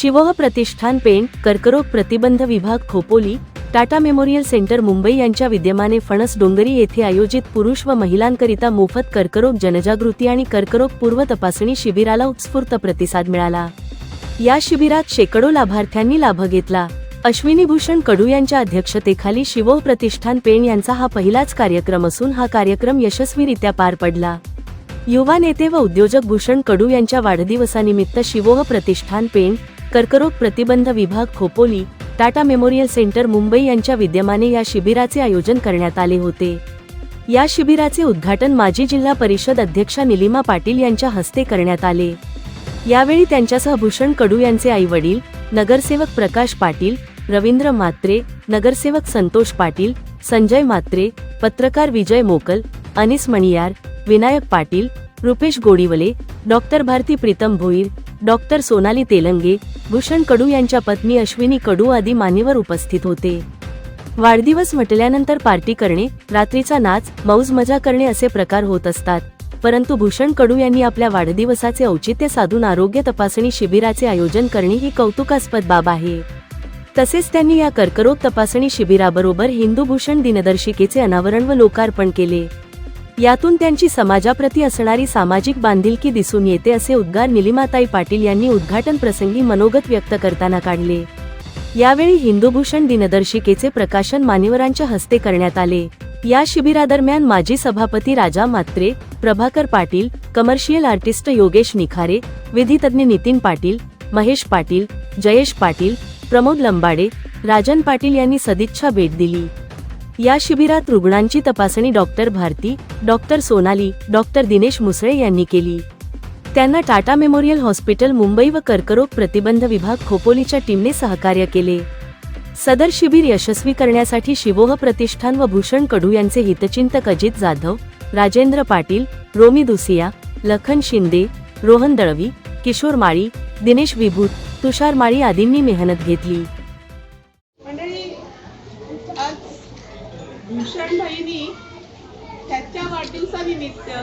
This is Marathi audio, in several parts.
शिवह प्रतिष्ठान पेंट कर्करोग प्रतिबंध विभाग खोपोली टाटा मेमोरियल सेंटर मुंबई यांच्या विद्यमाने फणस डोंगरी येथे आयोजित पुरुष व महिलांकरिता मोफत कर्करोग जनजागृती आणि कर्करोग पूर्व तपासणी शिबिराला उत्स्फूर्त प्रतिसाद मिळाला. या शिबिरात शेकडो लाभार्थ्यांनी लाभ घेतला. अश्विनी भूषण कडू यांच्या अध्यक्षतेखाली शिवो प्रतिष्ठान पेण यांचा हा पहिलाच कार्यक्रम असून हा कार्यक्रम यशस्वीरित्या पार पडला. युवा नेते व उद्योजक भूषण कडू यांच्या वाढदिवसानिमित्त शिवोह प्रतिष्ठान पेण कर्करोग प्रतिबंध विभाग खोपोली टाटा मेमोरियल सेंटर मुंबई यांच्या विद्यमाने या शिबिराचे आयोजन करण्यात आले होते. या शिबिराचे उद्घाटन माजी जिल्हा परिषद अध्यक्षा निलिमा पाटील यांच्या हस्ते करण्यात आले. यावेळी त्यांच्यासह भूषण कडू यांचे आई वडील नगरसेवक प्रकाश पाटील रवींद्र म्हात्रे नगरसेवक संतोष पाटील संजय म्हात्रे पत्रकार विजय मोकल अनिस मणियार विनायक पाटील रुपेश गोडीवले डॉक्टर भारती प्रीतम भोईर डॉक्टर सोनाली तेलंगे भूषण कडू यांच्या पत्नी अश्विनी कडू आदी मान्यवर उपस्थित होते. वाढदिवस म्हटल्यानंतर पार्टी करणे रात्रीचा नाच मौज मजा करणे असे प्रकार होत असतात. परंतु भूषण कडू यांनी आपल्या वाढदिवसाचे औचित्य साधून आरोग्य तपासणी शिबिराचे आयोजन करणे ही कौतुकास्पद बाब आहे. तसेच त्यांनी या कर्करोग तपासणी शिबिराबरोबर हिंदू भूषण दिनदर्शिकेचे अनावरण व लोकार्पण केले. यातून त्यांची समाजाप्रती असणारी सामाजिक बांधिलकी दिसून येते असे उद्गार निलिमाताई पाटील यांनी उद्घाटन प्रसंगी मनोगत व्यक्त करताना काढले. यावेळी हिंदूभूषण दिनदर्शिकेचे प्रकाशन मान्यवरांच्या हस्ते करण्यात आले. या शिबिरादरम्यान माजी सभापती राजा मात्रे प्रभाकर पाटील कमर्शियल आर्टिस्ट योगेश निखारे विधितज्ञ नितीन पाटील महेश पाटील जयेश पाटील प्रमोद लंबाडे राजन पाटील यांनी सदिच्छा भेट दिली. या शिबिरात रुग्णांची तपासणी doctor Bharati doctor Sonali doctor Dinesh Musale यांनी केली. त्यांना टाटा मेमोरियल हॉस्पिटल मुंबई व कर्करोग प्रतिबंध विभाग खोपोलीच्या टीमने सहकार्य केले. सदर शिबिर यशस्वी करण्यासाठी शिवोह प्रतिष्ठान व भूषण कडू यांचे हितचिंतक अजित जाधव राजेंद्र पाटील रोमी दुसिया लखन शिंदे रोहन दळवी किशोर माळी दिनेश विभूत तुषार माळी आदींनी मेहनत घेतली. त्याच्या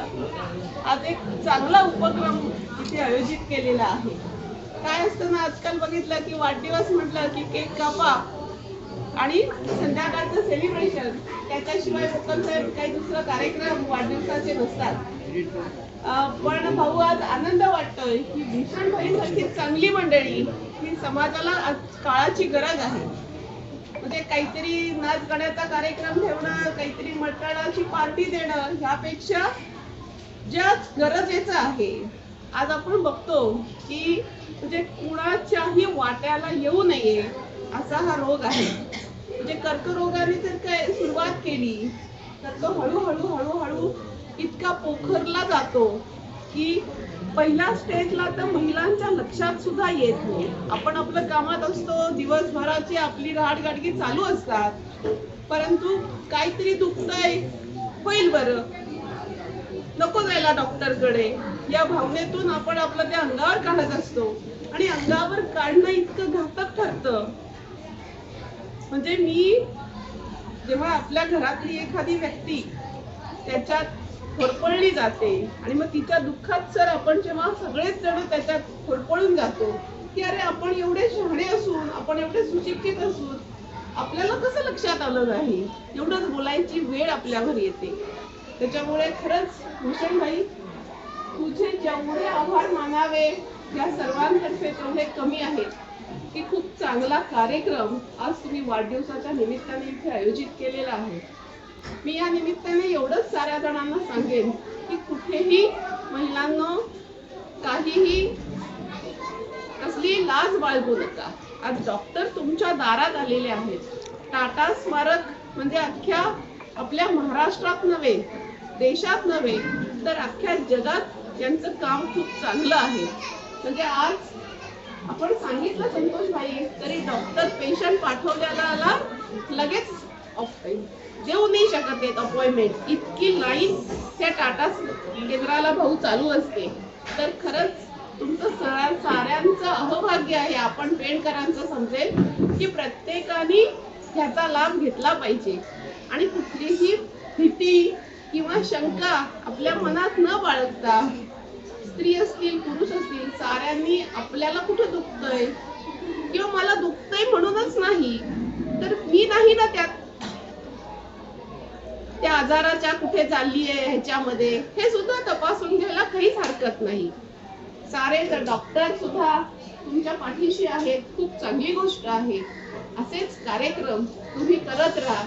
आज एक चांगला उपक्रम इथे आयोजित केलेला आहे. काय असतं ना आजकाल बघितलं की वाढदिवस म्हटलं की केक कापा आणि संध्याकाळचं सेलिब्रेशन त्याच्याशिवाय लोकांचा साहेब काही दुसरा कार्यक्रम वाढदिवसाचे नसतात. पण भाऊ आज आनंद वाटतोय की भूषणभाई सारखी चांगली मंडळी ही समाजाला आज काळाची गरज आहे. म्हणजे काहीतरी नाच गाण्याचा कार्यक्रम ठेवणं काहीतरी मटणाची पार्टी देणं ह्यापेक्षा ज्या गरजेचं आहे. आज आपण बघतो की म्हणजे कुणाच्याही वाट्याला येऊ नये असा हा रोग आहे. म्हणजे कर्करोगाने जर काय सुरुवात केली तर तो हळूहळू हळूहळू इतका पोखरला जातो की पहिल्या स्टेजला तर महिलांच्या लक्षात सुद्धा येत नाही. आपण आपलं कामात असतो दिवसभराची आपली गाडगी चालू असतात परंतु काहीतरी दुखतंय होईल बरं. नको जायला डॉक्टरकडे. या भावनेतून आपण आपलं ते अंगावर काढत असतो. आणि अंगावर काढणं इतकं घातक ठरतं. म्हणजे मी जेव्हा आपल्या घरातली एखादी व्यक्ती त्याच्यात होरपळली जाते. आणि मग तिच्या दुःखात सर आपण जेव्हा सगळेच जण त्याच्यात होरपळून जातो की अरे आपण एवढे शहाणे असून आपण एवढे सुशिक्षित असून आपल्याला कसं लक्षात आलं नाही? एवढंच बोलायची वेळ आपल्यावर येते. त्याच्यामुळे खरंच भूषणभाई तुझे जेवढे आभार मानावे या सर्वांतर्फे तेवढे कमी आहेत. की खूप चांगला कार्यक्रम आज तुम्ही वाढदिवसाच्या निमित्ताने इथे आयोजित केलेला आहे. मी या निमित्ताने एवढंच साऱ्या जणांना सांगेन की कुठेही महिलांना काहीही कसली लाज बाळगू नका. आज डॉक्टर तुमच्या दारात आलेले आहेत. टाटा स्मारक म्हणजे अख्ख्या आपल्या महाराष्ट्रात नव्हे देशात नव्हे तर अख्ख्या जगात यांचं काम खूप चांगलं आहे. म्हणजे आज आपण सांगितलं संतोष भाई तरी डॉक्टर पेशंट पाठवल्याला लगेच देऊ नाही शकत नाहीत अपॉइंटमेंट इतकी लाईन त्या टाटा केंद्राला भाऊ चालू असते. तर खरंच तुमचं सगळ्या साऱ्यांचं अहभाग्य आहे आपण पेणकरांचं समजेल की प्रत्येकाने ह्याचा लाभ घेतला पाहिजे. आणि कुठलीही भीती किंवा शंका आपल्या मनात न बाळगता स्त्री असतील पुरुष असतील साऱ्यांनी आपल्याला कुठं दुखतंय? किंवा मला दुखतंय म्हणूनच नाही तर मी नाही ना त्यात त्या आजाराच्या कुठे चालली आहे ह्याच्यामध्ये हे सुद्धा तपासून घ्यायला काहीच हरकत नाही. सारे डॉक्टर सुद्धा तुमच्या पाठीशी आहेत खूप चांगली गोष्ट आहे. असेच कार्यक्रम तुम्ही करत राहा.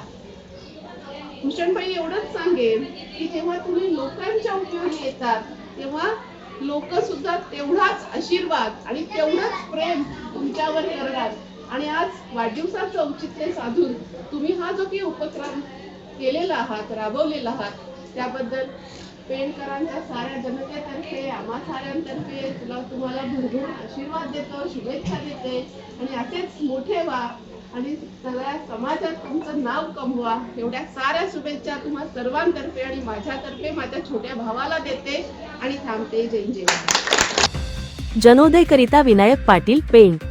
भूषणबाई एवढंच सांगेन की जेव्हा तुम्ही लोकांच्या उपयोगी येतात तेव्हा लोक सुद्धा तेवढाच आशीर्वाद आणि तेवढंच प्रेम तुमच्यावर करणार. आणि आज वाढदिवसाचं औचित्य साधून तुम्ही हा जो काही उपक्रम केलेला आहात राबवलेला आहात त्याबद्दल पेणकरांच्या साऱ्या जनतेतर्फे आम्हा साऱ्यांतर्फे तुला तुम्हाला भरभरून आशीर्वाद देतो शुभेच्छा देते. आणि असेच मोठे व्हा आणि सगळ्या समाजात तुमचं नाव कमवा. एवढ्या साऱ्या शुभेच्छा तुम्हा सर्वांतर्फे आणि माझ्यातर्फे माझ्या छोट्या भावाला देते आणि थांबते जय जय जनोदयकरिता विनायक पाटील पेंट